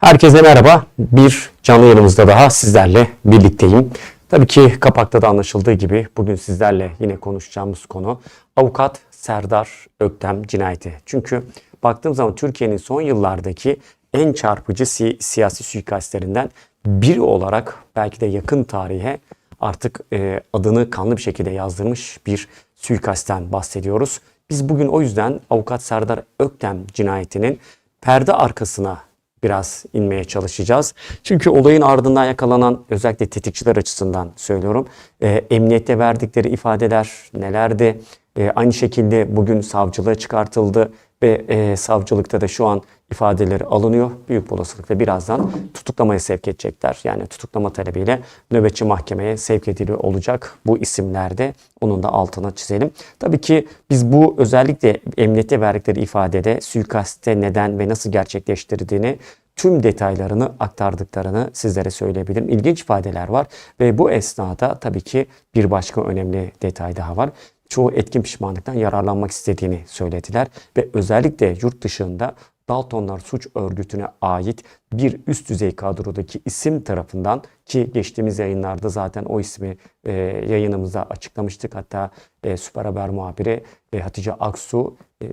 Herkese merhaba. Bir canlı yayınımızda daha sizlerle birlikteyim. Tabii ki kapakta da anlaşıldığı gibi bugün sizlerle yine konuşacağımız konu avukat Serdar Öktem cinayeti. Çünkü baktığım zaman Türkiye'nin son yıllardaki en çarpıcı si- siyasi suikastlerinden biri olarak belki de yakın tarihe artık e, adını kanlı bir şekilde yazdırmış bir suikastten bahsediyoruz. Biz bugün o yüzden avukat Serdar Öktem cinayetinin perde arkasına biraz inmeye çalışacağız. Çünkü olayın ardından yakalanan özellikle tetikçiler açısından söylüyorum. E, emniyette verdikleri ifadeler nelerdi? E, aynı şekilde bugün savcılığa çıkartıldı ve e, savcılıkta da şu an ifadeleri alınıyor. Büyük olasılıkla birazdan tutuklamaya sevk edecekler. Yani tutuklama talebiyle nöbetçi mahkemeye sevk ediliyor olacak bu isimlerde. Onun da altına çizelim. Tabii ki biz bu özellikle emniyette verdikleri ifadede suikaste neden ve nasıl gerçekleştirdiğini tüm detaylarını aktardıklarını sizlere söyleyebilirim. İlginç ifadeler var ve bu esnada tabii ki bir başka önemli detay daha var çoğu etkin pişmanlıktan yararlanmak istediğini söylediler ve özellikle yurt dışında Daltonlar suç örgütüne ait bir üst düzey kadrodaki isim tarafından ki geçtiğimiz yayınlarda zaten o ismi e, yayınımızda açıklamıştık. Hatta e, Süper Haber muhabiri e, Hatice Aksu e,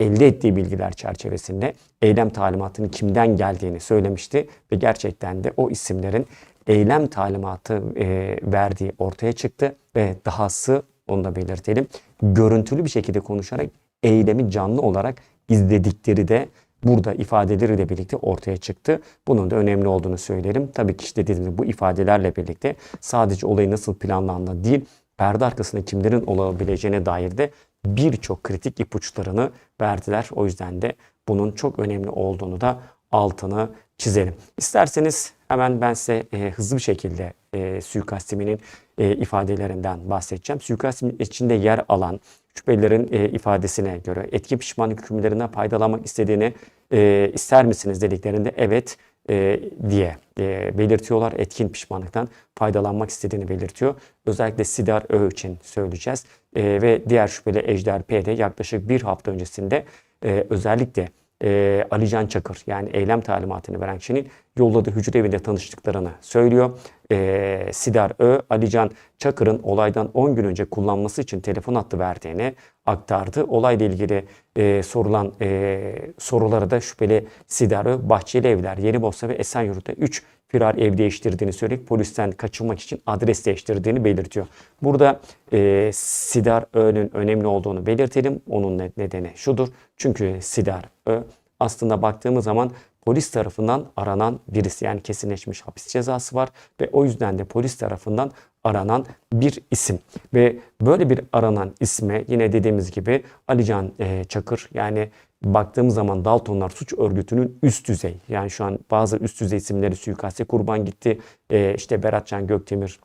elde ettiği bilgiler çerçevesinde eylem talimatının kimden geldiğini söylemişti ve gerçekten de o isimlerin eylem talimatı e, verdiği ortaya çıktı ve dahası onu da belirtelim. Görüntülü bir şekilde konuşarak eylemi canlı olarak izledikleri de burada ifadeleriyle birlikte ortaya çıktı. Bunun da önemli olduğunu söylerim. Tabii ki işte dediğim gibi bu ifadelerle birlikte sadece olayı nasıl planlandığı değil, perde arkasında kimlerin olabileceğine dair de birçok kritik ipuçlarını verdiler. O yüzden de bunun çok önemli olduğunu da altını çizelim. İsterseniz hemen ben size e, hızlı bir şekilde e, suikastiminin e, ifadelerinden bahsedeceğim. Suikastin içinde yer alan şüphelilerin e, ifadesine göre etki pişmanlık hükümlerinden faydalanmak istediğini e, ister misiniz dediklerinde evet e, diye e, belirtiyorlar. Etkin pişmanlıktan faydalanmak istediğini belirtiyor. Özellikle Sidar Ö için söyleyeceğiz. E, ve diğer şüpheli Ejder P de yaklaşık bir hafta öncesinde e, özellikle e, Alican Çakır yani eylem talimatını veren kişinin yolladığı hücre evinde tanıştıklarını söylüyor. E, Sidar Ö, Alican Çakır'ın olaydan 10 gün önce kullanması için telefon hattı verdiğini aktardı. Olayla ilgili e, sorulan e, sorulara da şüpheli Sidar Ö, Bahçeli Evler, Yenibosna ve Esenyurt'ta 3 firar ev değiştirdiğini söyleyip polisten kaçınmak için adres değiştirdiğini belirtiyor. Burada e, Sidar Ö'nün önemli olduğunu belirtelim. Onun nedeni şudur. Çünkü Sidar Ö aslında baktığımız zaman polis tarafından aranan birisi. Yani kesinleşmiş hapis cezası var ve o yüzden de polis tarafından aranan bir isim. Ve böyle bir aranan isme yine dediğimiz gibi Alican e, Çakır yani baktığımız zaman Daltonlar suç örgütünün üst düzey yani şu an bazı üst düzey isimleri suikaste kurban gitti. E, işte Beratcan Göktemir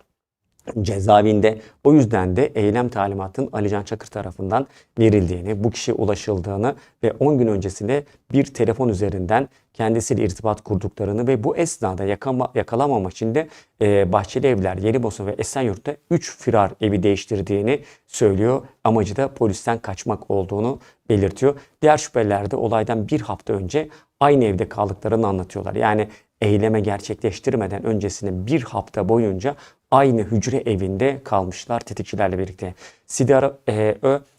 cezaevinde. O yüzden de eylem talimatının Alican Çakır tarafından verildiğini, bu kişiye ulaşıldığını ve 10 gün öncesinde bir telefon üzerinden kendisiyle irtibat kurduklarını ve bu esnada yakama, yakalamamak için de e, Bahçeli Evler, Yenibosna ve Esenyurt'ta 3 firar evi değiştirdiğini söylüyor. Amacı da polisten kaçmak olduğunu belirtiyor. Diğer şüpheliler de olaydan bir hafta önce aynı evde kaldıklarını anlatıyorlar. Yani eyleme gerçekleştirmeden öncesinde bir hafta boyunca aynı hücre evinde kalmışlar tetikçilerle birlikte. Sidar e,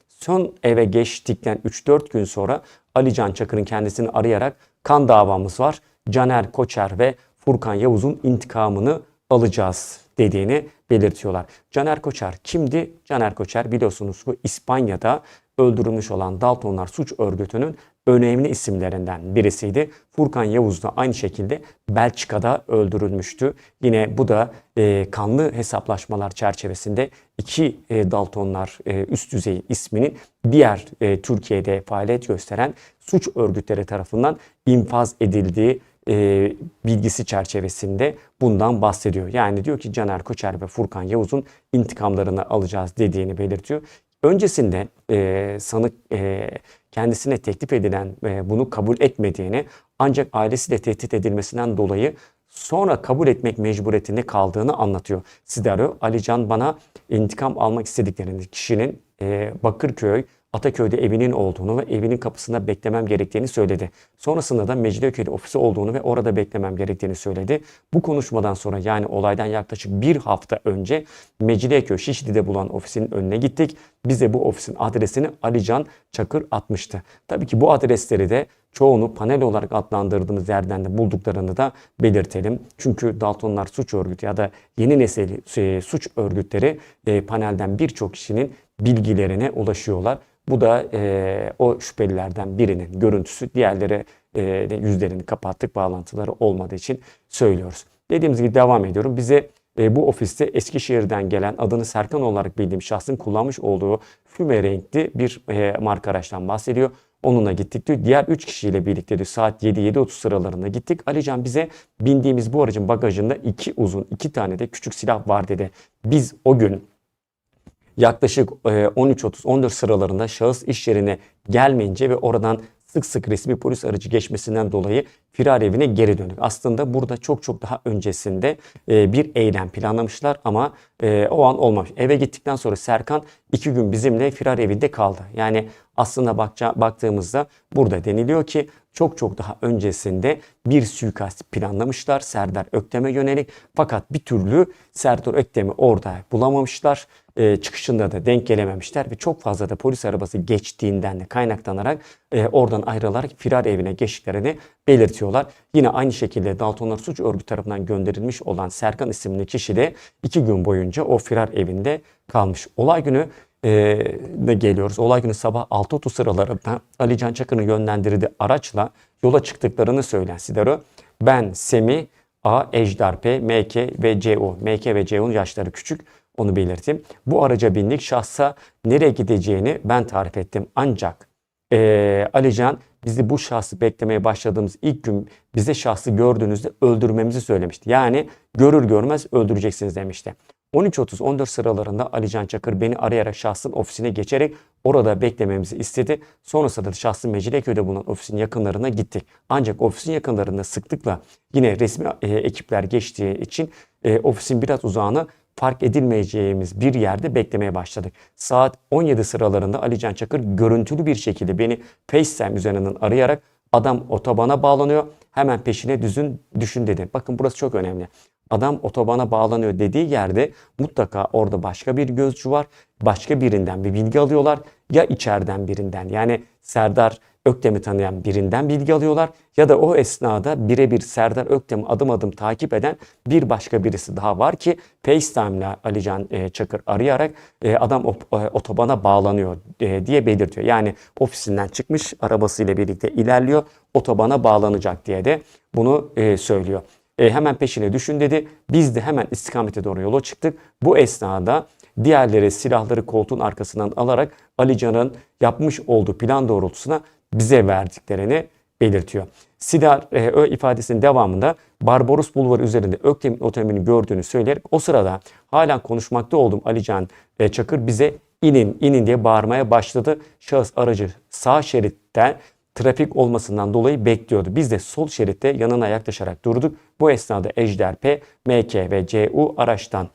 son eve geçtikten 3-4 gün sonra Ali Can Çakır'ın kendisini arayarak kan davamız var. Caner Koçer ve Furkan Yavuz'un intikamını alacağız dediğini belirtiyorlar. Caner Koçer kimdi? Caner Koçer biliyorsunuz bu İspanya'da öldürülmüş olan Daltonlar suç örgütünün önemli isimlerinden birisiydi. Furkan Yavuz da aynı şekilde Belçika'da öldürülmüştü. Yine bu da e, kanlı hesaplaşmalar çerçevesinde iki e, Daltonlar e, üst düzey isminin diğer e, Türkiye'de faaliyet gösteren suç örgütleri tarafından infaz edildiği e, bilgisi çerçevesinde bundan bahsediyor. Yani diyor ki Caner Koçer ve Furkan Yavuz'un intikamlarını alacağız dediğini belirtiyor. Öncesinde e, sanık e, kendisine teklif edilen e, bunu kabul etmediğini ancak ailesiyle tehdit edilmesinden dolayı sonra kabul etmek mecburiyetinde kaldığını anlatıyor. Sidaro, Alican bana intikam almak istediklerini kişinin e, Bakırköy Ataköy'de evinin olduğunu ve evinin kapısında beklemem gerektiğini söyledi. Sonrasında da Mecidiyeköy'de ofisi olduğunu ve orada beklemem gerektiğini söyledi. Bu konuşmadan sonra yani olaydan yaklaşık bir hafta önce Mecidiyeköy Şişli'de bulan ofisinin önüne gittik. Bize bu ofisin adresini Alican Çakır atmıştı. Tabii ki bu adresleri de çoğunu panel olarak adlandırdığımız yerden de bulduklarını da belirtelim. Çünkü Daltonlar Suç Örgütü ya da yeni nesil e, suç örgütleri e, panelden birçok kişinin bilgilerine ulaşıyorlar. Bu da e, o şüphelilerden birinin görüntüsü. Diğerleri e, yüzlerini kapattık bağlantıları olmadığı için söylüyoruz. Dediğimiz gibi devam ediyorum. Bize e, bu ofiste Eskişehir'den gelen adını Serkan olarak bildiğim şahsın kullanmış olduğu füme renkli bir e, marka araçtan bahsediyor. Onunla gittik diyor. Diğer 3 kişiyle birlikte diyor saat 7-7.30 sıralarında gittik. Alican bize bindiğimiz bu aracın bagajında iki uzun iki tane de küçük silah var dedi. Biz o gün yaklaşık e, 13.30-14 sıralarında şahıs iş yerine gelmeyince ve oradan sık sık resmi polis aracı geçmesinden dolayı firar evine geri döndük. Aslında burada çok çok daha öncesinde e, bir eylem planlamışlar ama e, o an olmamış. Eve gittikten sonra Serkan iki gün bizimle firar evinde kaldı. Yani aslında bakça, baktığımızda burada deniliyor ki çok çok daha öncesinde bir suikast planlamışlar Serdar Öktem'e yönelik. Fakat bir türlü Serdar Öktem'i orada bulamamışlar. E, çıkışında da denk gelememişler ve çok fazla da polis arabası geçtiğinden de kaynaklanarak e, oradan ayrılarak firar evine geçtiklerini belirtiyorlar. Yine aynı şekilde Daltonlar Suç Örgütü tarafından gönderilmiş olan Serkan isimli kişi de iki gün boyunca o firar evinde kalmış. Olay günü e, de geliyoruz. Olay günü sabah 6.30 sıralarında Ali Can Çakır'ın yönlendirdiği araçla yola çıktıklarını söyleyen Sidero. Ben Semi, A, Ejder P, MK ve CO. MK ve CO'nun yaşları küçük. Onu belirteyim. Bu araca bindik. Şahsa nereye gideceğini ben tarif ettim. Ancak e, Alican bizi bu şahsı beklemeye başladığımız ilk gün bize şahsı gördüğünüzde öldürmemizi söylemişti. Yani görür görmez öldüreceksiniz demişti. 13.30-14 sıralarında Ali Can Çakır beni arayarak şahsın ofisine geçerek orada beklememizi istedi. Sonrasında da şahsın Mecidiyeköy'de bulunan ofisin yakınlarına gittik. Ancak ofisin yakınlarında sıklıkla yine resmi e, ekipler geçtiği için e, ofisin biraz uzağını fark edilmeyeceğimiz bir yerde beklemeye başladık. Saat 17 sıralarında Ali Can Çakır görüntülü bir şekilde beni FaceTime üzerinden arayarak adam otobana bağlanıyor. Hemen peşine düzün düşün dedi. Bakın burası çok önemli. Adam otobana bağlanıyor dediği yerde mutlaka orada başka bir gözcü var. Başka birinden bir bilgi alıyorlar. Ya içeriden birinden yani Serdar Öktem'i tanıyan birinden bilgi alıyorlar ya da o esnada birebir Serdar Öktem'i adım adım takip eden bir başka birisi daha var ki FaceTime ile Alican e, Çakır arayarak e, adam e, otobana bağlanıyor diye belirtiyor. Yani ofisinden çıkmış arabasıyla birlikte ilerliyor otobana bağlanacak diye de bunu söylüyor. hemen peşine düşün dedi. Biz de hemen istikamete doğru yola çıktık. Bu esnada diğerleri silahları koltuğun arkasından alarak Alican'ın yapmış olduğu plan doğrultusuna bize verdiklerini belirtiyor. Sidar e, Ö ifadesinin devamında Barbaros Bulvarı üzerinde Öktem otomobilini gördüğünü söyleyerek o sırada hala konuşmakta olduğum Alican e, Çakır bize inin inin diye bağırmaya başladı. Şahıs aracı sağ şeritten trafik olmasından dolayı bekliyordu. Biz de sol şeritte yanına yaklaşarak durduk. Bu esnada Ejder P, MK ve CU araçtan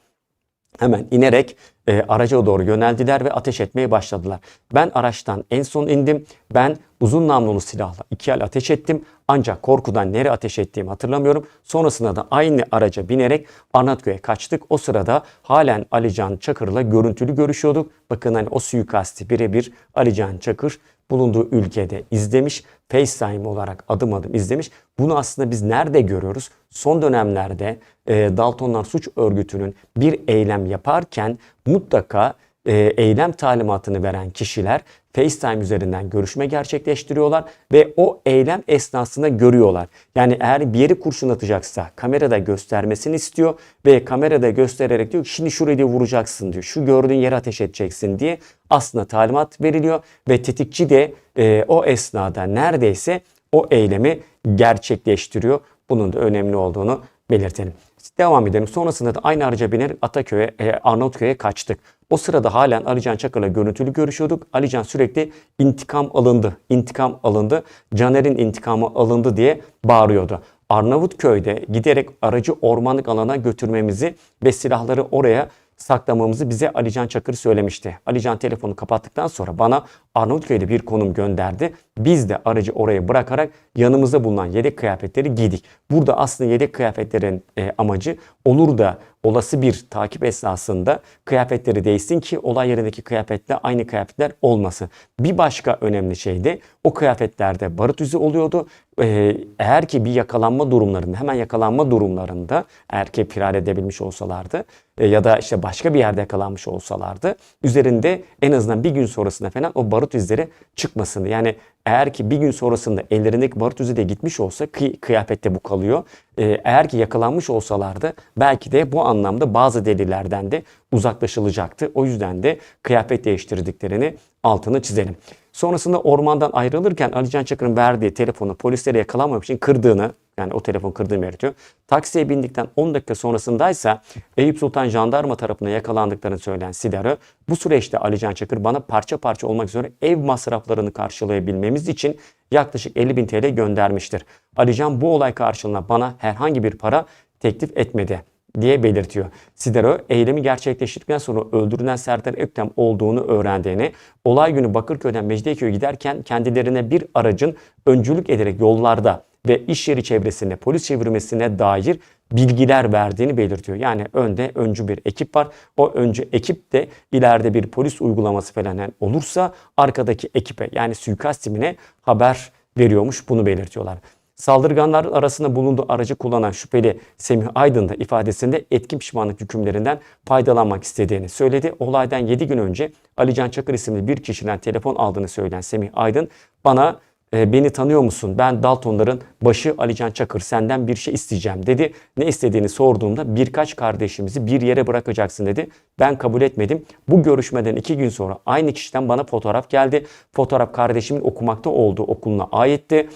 hemen inerek e, araca doğru yöneldiler ve ateş etmeye başladılar. Ben araçtan en son indim. Ben uzun namlulu silahla iki el ateş ettim. Ancak korkudan nereye ateş ettiğimi hatırlamıyorum. Sonrasında da aynı araca binerek Arnavutköy'e kaçtık. O sırada halen Alican Çakır'la görüntülü görüşüyorduk. Bakın hani o suikasti birebir Alican Çakır bulunduğu ülkede izlemiş. FaceTime olarak adım adım izlemiş. Bunu aslında biz nerede görüyoruz? Son dönemlerde e, Daltonlar Suç Örgütü'nün bir eylem yaparken mutlaka e, eylem talimatını veren kişiler FaceTime üzerinden görüşme gerçekleştiriyorlar ve o eylem esnasında görüyorlar. Yani eğer bir yeri kurşun atacaksa kamerada göstermesini istiyor ve kamerada göstererek diyor ki şimdi şurayı diyor vuracaksın diyor. Şu gördüğün yere ateş edeceksin diye aslında talimat veriliyor ve tetikçi de e, o esnada neredeyse o eylemi gerçekleştiriyor. Bunun da önemli olduğunu belirtelim. Devam edelim. Sonrasında da aynı araca binerek Ataköy'e, e, Arnavutköy'e kaçtık. O sırada halen Alican Çakır'la görüntülü görüşüyorduk. Alican sürekli intikam alındı, intikam alındı, Caner'in intikamı alındı diye bağırıyordu. Arnavutköy'de giderek aracı ormanlık alana götürmemizi ve silahları oraya saklamamızı bize Alican Çakır söylemişti. Alican telefonu kapattıktan sonra bana Arnavutköy'de bir konum gönderdi. Biz de aracı oraya bırakarak yanımızda bulunan yedek kıyafetleri giydik. Burada aslında yedek kıyafetlerin e, amacı olur da olası bir takip esnasında kıyafetleri değişsin ki olay yerindeki kıyafetle aynı kıyafetler olmasın. Bir başka önemli şey de o kıyafetlerde barut izi oluyordu. Ee, eğer ki bir yakalanma durumlarında hemen yakalanma durumlarında eğer ki firar edebilmiş olsalardı e, ya da işte başka bir yerde yakalanmış olsalardı üzerinde en azından bir gün sonrasında falan o barut izleri çıkmasını yani eğer ki bir gün sonrasında ellerindeki barut izi de gitmiş olsa ki kıyafette bu kalıyor. Ee, eğer ki yakalanmış olsalardı belki de bu anlamda bazı delillerden de uzaklaşılacaktı. O yüzden de kıyafet değiştirdiklerini altını çizelim. Sonrasında ormandan ayrılırken Ali Can Çakır'ın verdiği telefonu polislere yakalanmamak için kırdığını yani o telefon kırdığını belirtiyor. Taksiye bindikten 10 dakika sonrasındaysa Eyüp Sultan Jandarma tarafından yakalandıklarını söyleyen Sidero bu süreçte Ali Can Çakır bana parça parça olmak üzere ev masraflarını karşılayabilmemiz için yaklaşık 50 bin TL göndermiştir. Ali Can bu olay karşılığında bana herhangi bir para teklif etmedi diye belirtiyor. Sidero eylemi gerçekleştirdikten sonra öldürülen Serdar Öktem olduğunu öğrendiğini, olay günü Bakırköy'den Mecidiyeköy'e giderken kendilerine bir aracın öncülük ederek yollarda ve iş yeri çevresinde polis çevirmesine dair bilgiler verdiğini belirtiyor. Yani önde öncü bir ekip var. O öncü ekip de ileride bir polis uygulaması falan olursa arkadaki ekipe yani suikast timine haber veriyormuş bunu belirtiyorlar. Saldırganlar arasında bulunduğu aracı kullanan şüpheli Semih Aydın da ifadesinde etkin pişmanlık hükümlerinden faydalanmak istediğini söyledi. Olaydan 7 gün önce Ali Can Çakır isimli bir kişiden telefon aldığını söyleyen Semih Aydın bana e, beni tanıyor musun? Ben Daltonların başı Alican Çakır senden bir şey isteyeceğim dedi. Ne istediğini sorduğumda birkaç kardeşimizi bir yere bırakacaksın dedi. Ben kabul etmedim. Bu görüşmeden iki gün sonra aynı kişiden bana fotoğraf geldi. Fotoğraf kardeşimin okumakta olduğu okuluna aitti.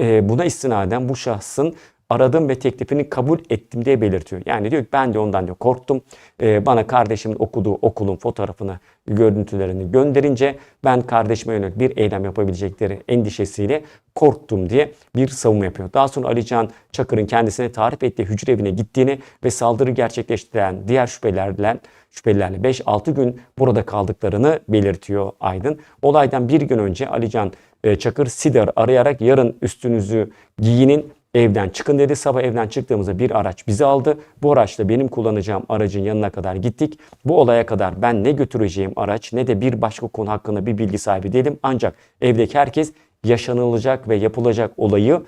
E, buna istinaden bu şahsın aradım ve teklifini kabul ettim diye belirtiyor. Yani diyor ki ben de ondan diyor korktum. Ee, bana kardeşimin okuduğu okulun fotoğrafını, görüntülerini gönderince ben kardeşime yönelik bir eylem yapabilecekleri endişesiyle korktum diye bir savunma yapıyor. Daha sonra Ali Can Çakır'ın kendisine tarif ettiği hücre evine gittiğini ve saldırı gerçekleştiren diğer şüphelilerle şüphelilerle 5-6 gün burada kaldıklarını belirtiyor Aydın. Olaydan bir gün önce Ali Can e, Çakır Sider arayarak yarın üstünüzü giyinin evden çıkın dedi. Sabah evden çıktığımızda bir araç bizi aldı. Bu araçla benim kullanacağım aracın yanına kadar gittik. Bu olaya kadar ben ne götüreceğim araç ne de bir başka konu hakkında bir bilgi sahibi değilim. Ancak evdeki herkes yaşanılacak ve yapılacak olayı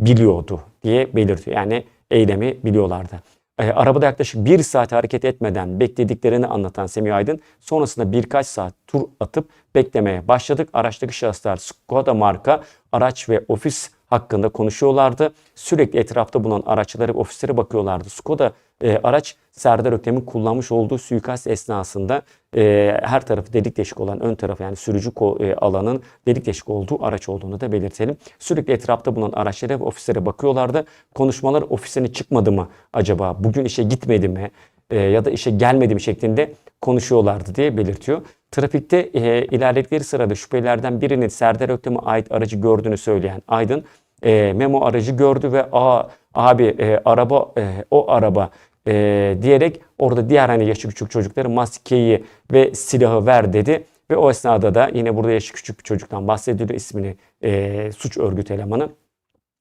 biliyordu diye belirtiyor. Yani eylemi biliyorlardı. E, arabada yaklaşık bir saat hareket etmeden beklediklerini anlatan Semih Aydın sonrasında birkaç saat tur atıp beklemeye başladık. Araçtaki şahıslar Skoda marka araç ve ofis hakkında konuşuyorlardı. Sürekli etrafta bulunan araçlara ofislere bakıyorlardı. Skoda e, araç Serdar Öktem'in kullanmış olduğu suikast esnasında e, her tarafı delik deşik olan ön tarafı yani sürücü e, alanın delik deşik olduğu araç olduğunu da belirtelim. Sürekli etrafta bulunan araçlara ve ofislere bakıyorlardı. Konuşmalar ofisine çıkmadı mı acaba? Bugün işe gitmedi mi? E, ya da işe gelmedi mi şeklinde konuşuyorlardı diye belirtiyor. Trafikte e, ilerledikleri sırada şüphelilerden birinin Serdar Öktem'e ait aracı gördüğünü söyleyen Aydın e, Memo aracı gördü ve a abi e, araba e, o araba e, diyerek orada diğer hani yaşı küçük çocukları maskeyi ve silahı ver dedi. Ve o esnada da yine burada yaşı küçük bir çocuktan bahsediliyor ismini e, suç örgütü elemanı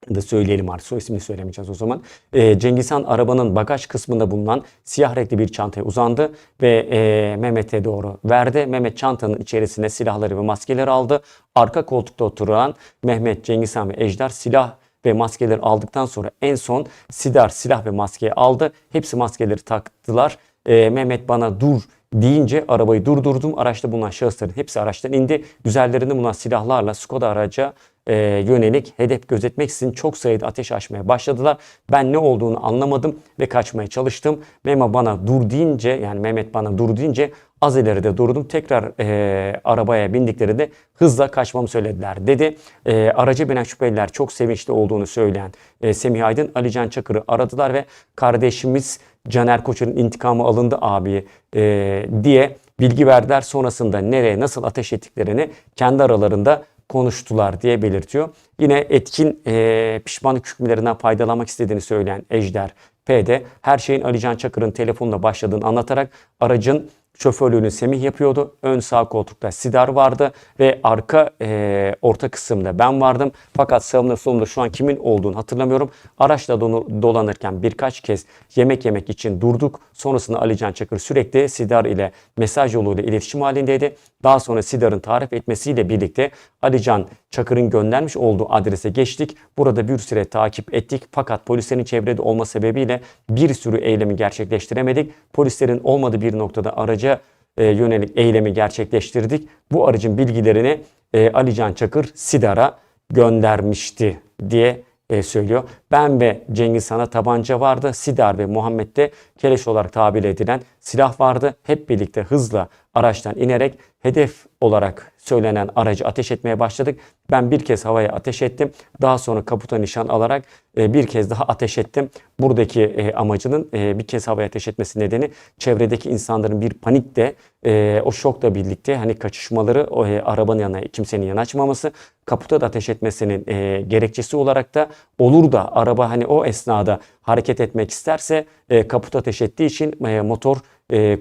da söyleyelim artık. Soy ismini söylemeyeceğiz o zaman. E, Cengiz Han arabanın bagaj kısmında bulunan siyah renkli bir çantaya uzandı ve e, Mehmet'e doğru verdi. Mehmet çantanın içerisine silahları ve maskeleri aldı. Arka koltukta oturan Mehmet, Cengiz Han ve Ejder silah ve maskeleri aldıktan sonra en son Sidar silah ve maskeyi aldı. Hepsi maskeleri taktılar. E, Mehmet bana dur deyince arabayı durdurdum. Araçta bulunan şahısların hepsi araçtan indi. Üzerlerinde bulunan silahlarla Skoda araca e, yönelik hedef gözetmeksizin çok sayıda ateş açmaya başladılar. Ben ne olduğunu anlamadım ve kaçmaya çalıştım. Mehmet bana dur deyince yani Mehmet bana dur deyince az ileride durdum. Tekrar e, arabaya bindiklerinde hızla kaçmamı söylediler dedi. E, aracı binen şüpheliler çok sevinçli olduğunu söyleyen e, Semih Aydın Ali Can Çakır'ı aradılar ve kardeşimiz Caner Koçer'in intikamı alındı abi e, diye bilgi verdiler. Sonrasında nereye nasıl ateş ettiklerini kendi aralarında konuştular diye belirtiyor. Yine etkin e, pişmanlık hükümlerinden faydalanmak istediğini söyleyen Ejder P'de her şeyin Alican Çakır'ın telefonla başladığını anlatarak aracın şoförlüğünü Semih yapıyordu. Ön sağ koltukta Sidar vardı ve arka e, orta kısımda ben vardım. Fakat sağımda solumda şu an kimin olduğunu hatırlamıyorum. Araçla dolanırken birkaç kez yemek yemek için durduk. Sonrasında Alican Çakır sürekli Sidar ile mesaj yoluyla iletişim halindeydi. Daha sonra Sidar'ın tarif etmesiyle birlikte Alican Çakır'ın göndermiş olduğu adrese geçtik. Burada bir süre takip ettik. Fakat polislerin çevrede olma sebebiyle bir sürü eylemi gerçekleştiremedik. Polislerin olmadığı bir noktada araca e, yönelik eylemi gerçekleştirdik. Bu aracın bilgilerini e, Alican Çakır Sidar'a göndermişti diye e, söylüyor. Ben ve Cengiz Han'a tabanca vardı. Sidar ve Muhammed'de keleş olarak tabir edilen silah vardı. Hep birlikte hızla araçtan inerek hedef olarak söylenen aracı ateş etmeye başladık. Ben bir kez havaya ateş ettim. Daha sonra kaputa nişan alarak e, bir kez daha ateş ettim. Buradaki e, amacının e, bir kez havaya ateş etmesi nedeni çevredeki insanların bir panikle e, o şokla birlikte hani kaçışmaları o arabanın yanına kimsenin yanaşmaması kaputa da ateş etmesinin gerekçesi olarak da olur da araba hani o esnada hareket etmek isterse e, kaput ateş ettiği için motor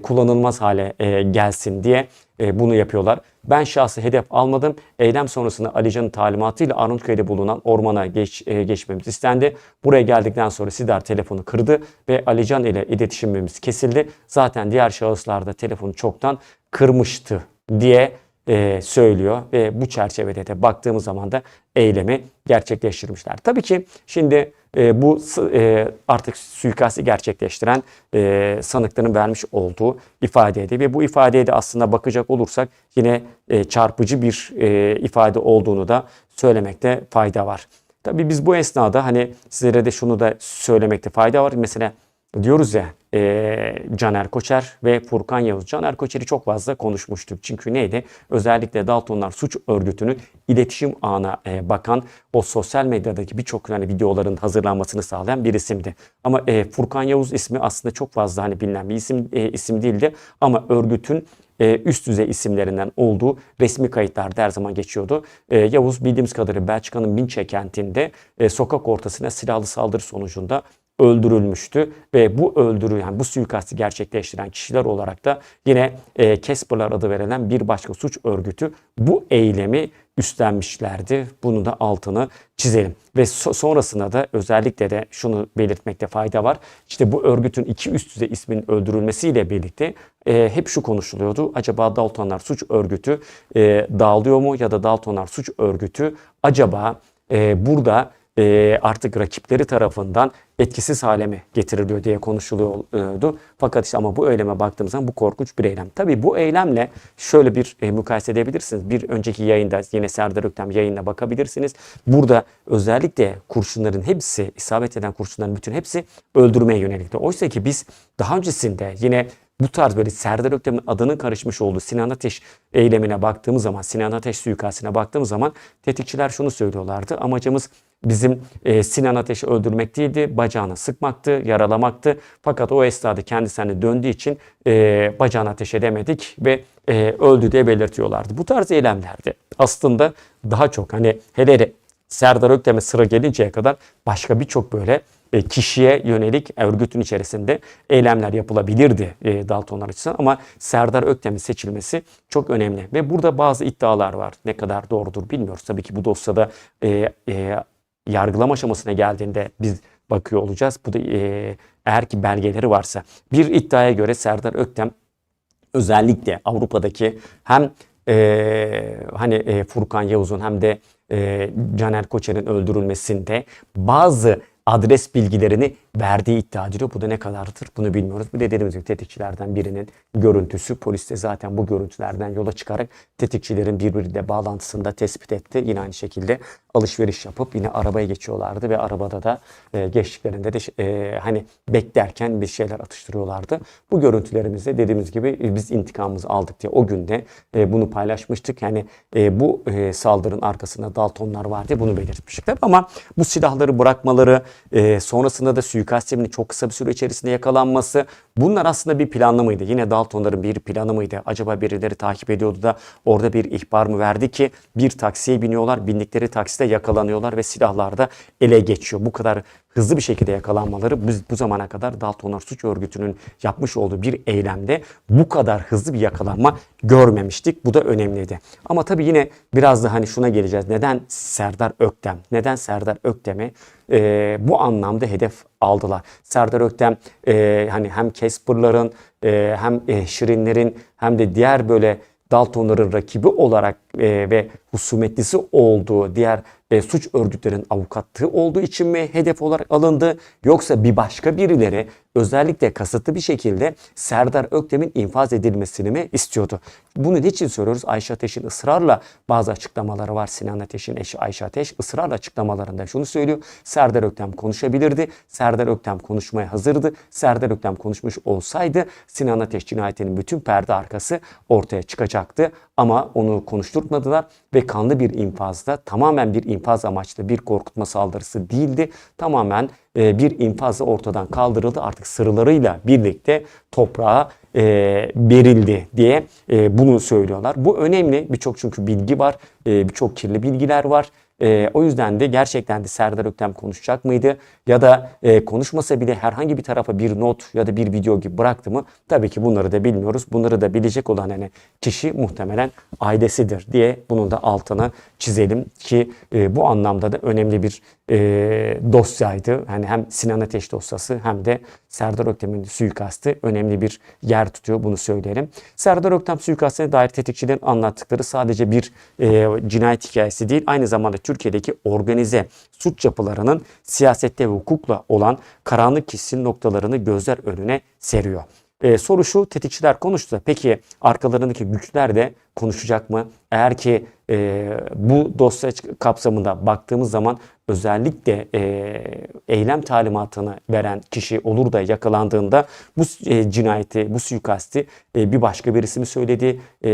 kullanılmaz hale gelsin diye e, bunu yapıyorlar. Ben şahsı hedef almadım. Eylem sonrasında Alican'ın talimatıyla Arnavutköy'de bulunan ormana geç, e, geçmemiz istendi. Buraya geldikten sonra Sidar telefonu kırdı ve Alican ile iletişimimiz kesildi. Zaten diğer şahıslar da telefonu çoktan kırmıştı diye e, söylüyor ve bu çerçevede de baktığımız zaman da eylemi gerçekleştirmişler. Tabii ki şimdi e, bu e, artık suikasti gerçekleştiren e, sanıkların vermiş olduğu ifadeydi ve bu ifadeye de aslında bakacak olursak yine e, çarpıcı bir e, ifade olduğunu da söylemekte fayda var. Tabii biz bu esnada hani sizlere de şunu da söylemekte fayda var. Mesela diyoruz ya e, Caner Koçer ve Furkan Yavuz. Caner Koçer'i çok fazla konuşmuştuk. Çünkü neydi? Özellikle Daltonlar Suç Örgütü'nün iletişim ağına e, bakan o sosyal medyadaki birçok hani videoların hazırlanmasını sağlayan bir isimdi. Ama e, Furkan Yavuz ismi aslında çok fazla hani bilinen bir isim e, isim değildi. Ama örgütün e, üst düzey isimlerinden olduğu resmi kayıtlarda her zaman geçiyordu. E, Yavuz bildiğimiz kadarıyla Belçika'nın Minçe kentinde e, sokak ortasına silahlı saldırı sonucunda öldürülmüştü ve bu öldürü yani bu suikasti gerçekleştiren kişiler olarak da yine e, Casper'lar adı verilen bir başka suç örgütü bu eylemi üstlenmişlerdi. Bunun da altını çizelim. Ve so- sonrasında da özellikle de şunu belirtmekte fayda var. İşte bu örgütün iki üst düzey isminin öldürülmesiyle birlikte e, hep şu konuşuluyordu. Acaba Daltonlar suç örgütü e, dağılıyor mu ya da Daltonlar suç örgütü acaba e, burada e, artık rakipleri tarafından etkisiz hale mi getiriliyor diye konuşuluyordu. Fakat işte ama bu eyleme baktığımız zaman bu korkunç bir eylem. Tabii bu eylemle şöyle bir e, mukayese edebilirsiniz. Bir önceki yayında yine Serdar Öktem yayınına bakabilirsiniz. Burada özellikle kurşunların hepsi, isabet eden kurşunların bütün hepsi öldürmeye yönelikti. Oysa ki biz daha öncesinde yine bu tarz böyle Serdar Öktem'in adının karışmış olduğu Sinan Ateş eylemine baktığımız zaman, Sinan Ateş suikastine baktığımız zaman tetikçiler şunu söylüyorlardı. Amacımız bizim e, Sinan Ateş'i öldürmek değildi, bacağını sıkmaktı, yaralamaktı. Fakat o esnada kendisi hani döndüğü için e, bacağını ateş edemedik ve e, öldü diye belirtiyorlardı. Bu tarz eylemlerdi. Aslında daha çok hani hele hele Serdar Öktem'e sıra gelinceye kadar başka birçok böyle e, kişiye yönelik örgütün içerisinde eylemler yapılabilirdi e, Daltonlar açısından ama Serdar Öktem'in seçilmesi çok önemli ve burada bazı iddialar var. Ne kadar doğrudur bilmiyoruz. Tabii ki bu dosyada e, e, yargılama aşamasına geldiğinde biz bakıyor olacağız. Bu da e, eğer ki belgeleri varsa. Bir iddiaya göre Serdar Öktem özellikle Avrupa'daki hem e, hani e, Furkan Yavuz'un hem de e, Caner Koçer'in öldürülmesinde bazı adres bilgilerini verdiği iddia ediliyor. Bu da ne kadardır bunu bilmiyoruz. De dediğimiz gibi tetikçilerden birinin görüntüsü. Polis de zaten bu görüntülerden yola çıkarak tetikçilerin birbiriyle bağlantısını da tespit etti. Yine aynı şekilde alışveriş yapıp yine arabaya geçiyorlardı ve arabada da e, geçtiklerinde de e, hani beklerken bir şeyler atıştırıyorlardı. Bu görüntülerimizde dediğimiz gibi biz intikamımızı aldık diye o günde e, bunu paylaşmıştık. Yani e, bu e, saldırının arkasında Daltonlar var diye bunu belirtmiştik. Ama bu silahları bırakmaları, e, sonrasında da suikast sisteminin çok kısa bir süre içerisinde yakalanması bunlar aslında bir planlı mıydı? Yine Daltonların bir planı mıydı? Acaba birileri takip ediyordu da orada bir ihbar mı verdi ki bir taksiye biniyorlar, bindikleri takside yakalanıyorlar ve silahlar da ele geçiyor. Bu kadar hızlı bir şekilde yakalanmaları biz bu zamana kadar Daltonlar Suç Örgütü'nün yapmış olduğu bir eylemde bu kadar hızlı bir yakalanma görmemiştik. Bu da önemliydi. Ama tabii yine biraz da hani şuna geleceğiz. Neden Serdar Öktem? Neden Serdar Öktem'i e, bu anlamda hedef aldılar? Serdar Öktem e, hani hem Casper'ların e, hem e, Şirinlerin hem de diğer böyle Daltonların rakibi olarak e, ve husumetlisi olduğu diğer e, suç örgütlerin avukatlığı olduğu için mi hedef olarak alındı yoksa bir başka birileri özellikle kasıtlı bir şekilde Serdar Öktem'in infaz edilmesini mi istiyordu? Bunu niçin soruyoruz? Ayşe Ateş'in ısrarla bazı açıklamaları var. Sinan Ateş'in eşi Ayşe Ateş ısrarla açıklamalarında şunu söylüyor. Serdar Öktem konuşabilirdi. Serdar Öktem konuşmaya hazırdı. Serdar Öktem konuşmuş olsaydı Sinan Ateş cinayetinin bütün perde arkası ortaya çıkacaktı. Ama onu konuşturmadılar ve kanlı bir infazda tamamen bir infaz amaçlı bir korkutma saldırısı değildi. Tamamen bir infazla ortadan kaldırıldı. Artık sırlarıyla birlikte toprağa e, verildi diye e, bunu söylüyorlar. Bu önemli. Birçok çünkü bilgi var. E, Birçok kirli bilgiler var. E, o yüzden de gerçekten de Serdar Öktem konuşacak mıydı? Ya da e, konuşmasa bile herhangi bir tarafa bir not ya da bir video gibi bıraktı mı? Tabii ki bunları da bilmiyoruz. Bunları da bilecek olan hani kişi muhtemelen ailesidir diye bunun da altını çizelim ki e, bu anlamda da önemli bir e, dosyaydı. Hani hem Sinan Ateş dosyası hem de Serdar Öktem'in suikastı önemli bir yer tutuyor bunu söyleyelim. Serdar Öktem suikastine dair tetikçilerin anlattıkları sadece bir e, cinayet hikayesi değil aynı zamanda Türkiye'deki organize suç yapılarının siyasette hukukla olan karanlık kesin noktalarını gözler önüne seriyor. E, soru şu tetikçiler konuştu. Peki arkalarındaki güçler de konuşacak mı? Eğer ki e, bu dosya kapsamında baktığımız zaman özellikle e, eylem talimatını veren kişi olur da yakalandığında bu e, cinayeti, bu suikasti e, bir başka birisi mi söyledi e,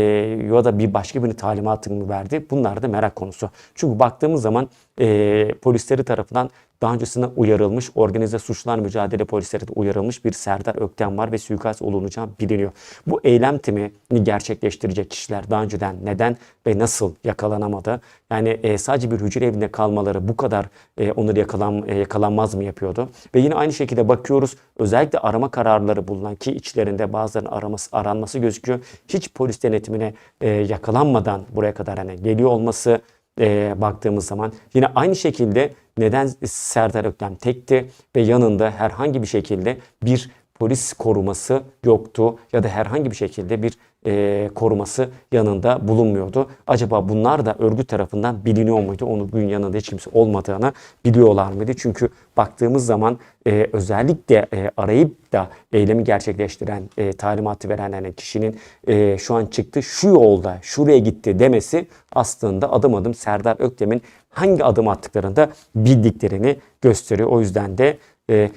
ya da bir başka birinin talimatını mı verdi? Bunlar da merak konusu. Çünkü baktığımız zaman e, polisleri tarafından daha öncesinde uyarılmış, organize suçlar mücadele polisleri de uyarılmış bir Serdar Öktem var ve suikast olunacağı biliniyor. Bu eylem timini gerçekleştirecek kişiler daha önceden neden ve nasıl yakalanamadı? Yani e, sadece bir hücre evinde kalmaları bu kadar e, onları yakalan, e, yakalanmaz mı yapıyordu? Ve yine aynı şekilde bakıyoruz özellikle arama kararları bulunan ki içlerinde bazılarının araması, aranması gözüküyor. Hiç polis denetimine e, yakalanmadan buraya kadar hani geliyor olması e, baktığımız zaman yine aynı şekilde neden Serdar Öktem tekti ve yanında herhangi bir şekilde bir polis koruması yoktu ya da herhangi bir şekilde bir e, koruması yanında bulunmuyordu. Acaba bunlar da örgüt tarafından biliniyor muydu? Onun bugün yanında hiç kimse olmadığını biliyorlar mıydı? Çünkü baktığımız zaman e, özellikle e, arayıp da eylemi gerçekleştiren, e, talimatı veren yani kişinin e, şu an çıktı, şu yolda, şuraya gitti demesi aslında adım adım Serdar Öktem'in hangi adım attıklarını da bildiklerini gösteriyor. O yüzden de e,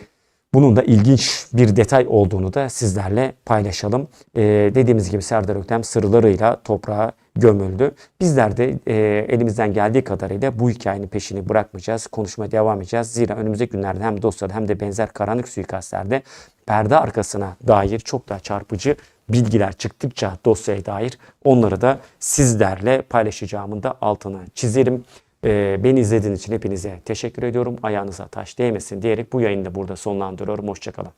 bunun da ilginç bir detay olduğunu da sizlerle paylaşalım. Ee, dediğimiz gibi Serdar Öktem sırlarıyla toprağa gömüldü. Bizler de e, elimizden geldiği kadarıyla bu hikayenin peşini bırakmayacağız. Konuşmaya devam edeceğiz. Zira önümüzdeki günlerde hem dosyada hem de benzer karanlık suikastlerde perde arkasına dair çok daha çarpıcı bilgiler çıktıkça dosyaya dair onları da sizlerle paylaşacağımın da altını çizerim. Ee, beni izlediğiniz için hepinize teşekkür ediyorum. Ayağınıza taş değmesin diyerek bu yayını da burada sonlandırıyorum. Hoşçakalın.